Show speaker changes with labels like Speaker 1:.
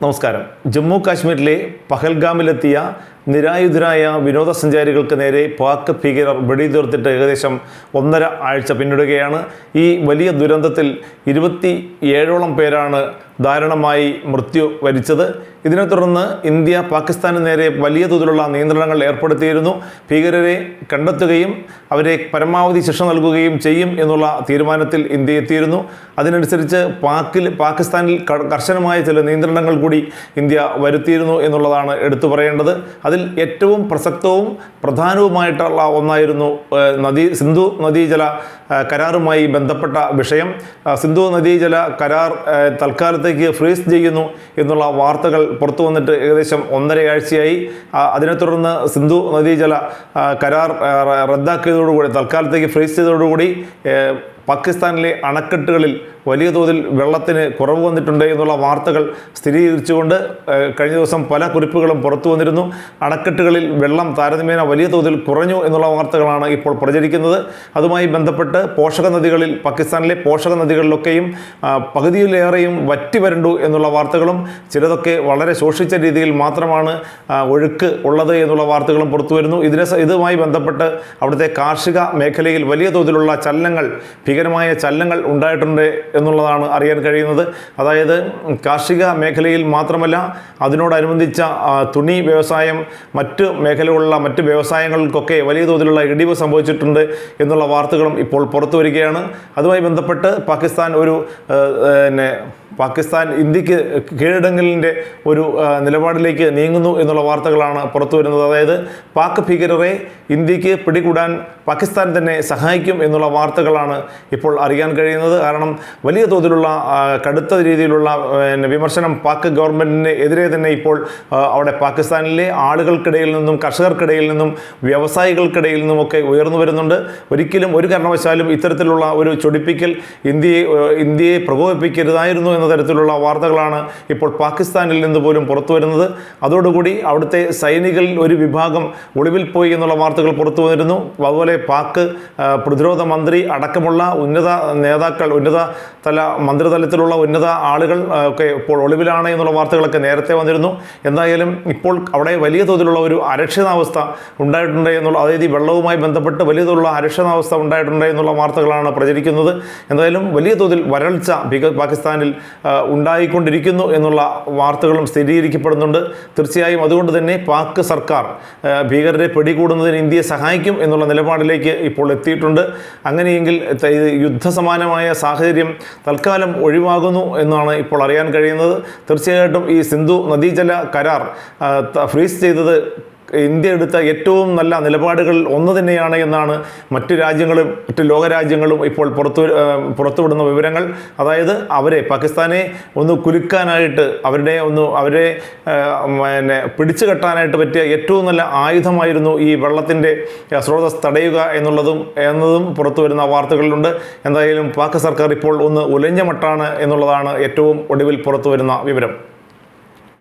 Speaker 1: നമസ്കാരം ജമ്മു കാശ്മീരിലെ പഹൽഗാമിലെത്തിയ നിരായുധരായ വിനോദസഞ്ചാരികൾക്ക് നേരെ പാക് ഭീകരർ വെടിതീർത്തിട്ട് ഏകദേശം ഒന്നര ആഴ്ച പിന്നിടുകയാണ്. ഈ വലിയ ദുരന്തത്തിൽ ഇരുപത്തി ഏഴോളം പേരാണ് ദാരുണമായി മൃത്യു വരിച്ചത്. ഇതിനെ തുടർന്ന് ഇന്ത്യ പാകിസ്ഥാന് നേരെ വലിയ തോതിലുള്ള നിയന്ത്രണങ്ങൾ ഏർപ്പെടുത്തിയിരുന്നു. ഭീകരരെ കണ്ടെത്തുകയും അവരെ പരമാവധി ശിക്ഷ നൽകുകയും ചെയ്യും എന്നുള്ള തീരുമാനത്തിൽ ഇന്ത്യ എത്തിയിരുന്നു. അതിനനുസരിച്ച് പാക്കിൽ പാകിസ്ഥാനിൽ കർശനമായ ചില നിയന്ത്രണങ്ങൾ കൂടി ഇന്ത്യ വരുത്തിയിരുന്നു എന്നുള്ളതാണ് എടുത്തു പറയേണ്ടത്. അതിൽ ഏറ്റവും പ്രസക്തവും പ്രധാനവുമായിട്ടുള്ള ഒന്നായിരുന്നു നദി സിന്ധു നദീജല കരാറുമായി ബന്ധപ്പെട്ട വിഷയം. സിന്ധു നദീജല കരാർ തൽക്കാലത്തേക്ക് ഫ്രീസ് ചെയ്യുന്നു എന്നുള്ള വാർത്തകൾ പുറത്തു വന്നിട്ട് ഏകദേശം ഒന്നരയാഴ്ചയായി. അതിനെ തുടർന്ന് സിന്ധു നദീജല കരാർ റദ്ദാക്കിയതോടുകൂടി തൽക്കാലത്തേക്ക് ഫ്രീസ് ചെയ്തതോടുകൂടി പാകിസ്ഥാനിലെ അണക്കെട്ടുകളിൽ വലിയ തോതിൽ വെള്ളത്തിന് കുറവ് വന്നിട്ടുണ്ട് എന്നുള്ള വാർത്തകൾ സ്ഥിരീകരിച്ചുകൊണ്ട് കഴിഞ്ഞ ദിവസം പല കുറിപ്പുകളും പുറത്തു വന്നിരുന്നു. അണക്കെട്ടുകളിൽ വെള്ളം താരതമ്യേന വലിയ തോതിൽ കുറഞ്ഞു എന്നുള്ള വാർത്തകളാണ് ഇപ്പോൾ പ്രചരിക്കുന്നത്. അതുമായി ബന്ധപ്പെട്ട് പോഷക നദികളിൽ പാകിസ്ഥാനിലെ പോഷക നദികളിലൊക്കെയും പകുതിയിലേറെയും വറ്റി വരണ്ടു എന്നുള്ള വാർത്തകളും ചിലതൊക്കെ വളരെ ശോഷിച്ച രീതിയിൽ മാത്രമാണ് ഒഴുക്ക് ഉള്ളത് എന്നുള്ള വാർത്തകളും പുറത്തു വരുന്നു. ഇതിനെ ഇതുമായി ബന്ധപ്പെട്ട് അവിടുത്തെ കാർഷിക മേഖലയിൽ വലിയ തോതിലുള്ള ചലനങ്ങൾ ഭീകരമായ ചലനങ്ങൾ ഉണ്ടായിട്ടുണ്ട് എന്നുള്ളതാണ് അറിയാൻ കഴിയുന്നത്. അതായത് കാർഷിക മേഖലയിൽ മാത്രമല്ല അതിനോടനുബന്ധിച്ച തുണി വ്യവസായം മറ്റ് മേഖലകളിലുള്ള മറ്റ് വ്യവസായങ്ങൾക്കൊക്കെ വലിയ തോതിലുള്ള ഇടിവ് സംഭവിച്ചിട്ടുണ്ട് എന്നുള്ള വാർത്തകളും ഇപ്പോൾ പുറത്തു വരികയാണ്. അതുമായി ബന്ധപ്പെട്ട് പാകിസ്ഥാൻ ഒരു പിന്നെ പാകിസ്ഥാൻ ഇന്ത്യയ്ക്ക് കീഴടങ്ങലിന്റെ ഒരു നിലപാടിലേക്ക് നീങ്ങുന്നു എന്നുള്ള വാർത്തകളാണ് പുറത്തു വരുന്നത്. അതായത് പാക് ഭീകരരെ ഇന്ത്യയ്ക്ക് പിടികൂടാൻ പാകിസ്ഥാൻ തന്നെ സഹായിക്കും എന്നുള്ള വാർത്തകളാണ് ഇപ്പോൾ അറിയാൻ കഴിയുന്നത്. കാരണം വലിയ തോതിലുള്ള കടുത്ത രീതിയിലുള്ള വിമർശനം പാക് ഗവൺമെന്റിന് എതിരെ തന്നെ ഇപ്പോൾ അവിടെ പാകിസ്ഥാനിലെ ആളുകൾക്കിടയിൽ നിന്നും കർഷകർക്കിടയിൽ നിന്നും വ്യവസായികൾക്കിടയിൽ നിന്നുമൊക്കെ ഉയർന്നു വരുന്നുണ്ട്. ഒരിക്കലും ഒരു കാരണവശാലും ഇത്തരത്തിലുള്ള ഒരു ചൊടിപ്പിക്കൽ ഇന്ത്യയെ ഇന്ത്യയെ പ്രകോപിപ്പിക്കരുതായിരുന്നു എന്ന തരത്തിലുള്ള വാർത്തകളാണ് ഇപ്പോൾ പാകിസ്ഥാനിൽ നിന്ന് പോലും പുറത്തു വരുന്നത്. അതോടുകൂടി അവിടുത്തെ സൈനികരിൽ ഒരു വിഭാഗം ഒളിവിൽ പോയി എന്നുള്ള വാർത്തകൾ പുറത്തു വന്നിരുന്നു. അതുപോലെ പാക് പ്രതിരോധ മന്ത്രി അടക്കമുള്ള ഉന്നത നേതാക്കൾ ഉന്നത തല മന്ത്രിതലത്തിലുള്ള ഉന്നത ആളുകൾ ഒക്കെ ഇപ്പോൾ ഒളിവിലാണ് എന്നുള്ള വാർത്തകളൊക്കെ നേരത്തെ വന്നിരുന്നു. എന്തായാലും ഇപ്പോൾ അവിടെ വലിയ തോതിലുള്ള ഒരു അരക്ഷിതാവസ്ഥ ഉണ്ടായിട്ടുണ്ട് എന്നുള്ള അതായത് ഈ വെള്ളവുമായി ബന്ധപ്പെട്ട് വലിയ തോതിലുള്ള അരക്ഷിതാവസ്ഥ ഉണ്ടായിട്ടുണ്ട് എന്നുള്ള വാർത്തകളാണ് പ്രചരിക്കുന്നത്. എന്തായാലും വലിയ തോതിൽ വരൾച്ച പാകിസ്ഥാനിൽ ഉണ്ടായിക്കൊണ്ടിരിക്കുന്നു എന്നുള്ള വാർത്തകളും സ്ഥിരീകരിക്കപ്പെടുന്നുണ്ട്. തീർച്ചയായും അതുകൊണ്ട് തന്നെ പാക് സർക്കാർ ഭീകരരെ പിടികൂടുന്നതിന് ഇന്ത്യയെ സഹായിക്കും എന്നുള്ള നിലപാടിലേക്ക് ഇപ്പോൾ എത്തിയിട്ടുണ്ട്. അങ്ങനെയെങ്കിൽ ഇത് യുദ്ധസമാനമായ സാഹചര്യം തൽക്കാലം ഒഴിവാകുന്നു എന്നാണ് ഇപ്പോൾ അറിയാൻ കഴിയുന്നത്. തീർച്ചയായിട്ടും ഈ സിന്ധു നദീജല കരാർ ഫ്രീസ് ചെയ്തത് ഇന്ത്യ എടുത്ത ഏറ്റവും നല്ല നിലപാടുകൾ ഒന്ന് തന്നെയാണ് എന്നാണ് മറ്റു രാജ്യങ്ങളും മറ്റു ലോകരാജ്യങ്ങളും ഇപ്പോൾ പുറത്തു പുറത്തുവിടുന്ന വിവരങ്ങൾ. അതായത് അവരെ പാകിസ്ഥാനെ ഒന്ന് കുലുക്കാനായിട്ട് അവരുടെ ഒന്ന് അവരെ പിന്നെ പിടിച്ചു കെട്ടാനായിട്ട് പറ്റിയ ഏറ്റവും നല്ല ആയുധമായിരുന്നു ഈ വെള്ളത്തിന്റെ സ്രോതസ് തടയുക എന്നുള്ളതും എന്നതും പുറത്തു വരുന്ന വാർത്തകളിലുണ്ട്. എന്തായാലും പാക് സർക്കാർ ഇപ്പോൾ ഒന്ന് ഉലഞ്ഞ മട്ടാണ് എന്നുള്ളതാണ് ഏറ്റവും ഒടുവിൽ പുറത്തു വരുന്ന വിവരം.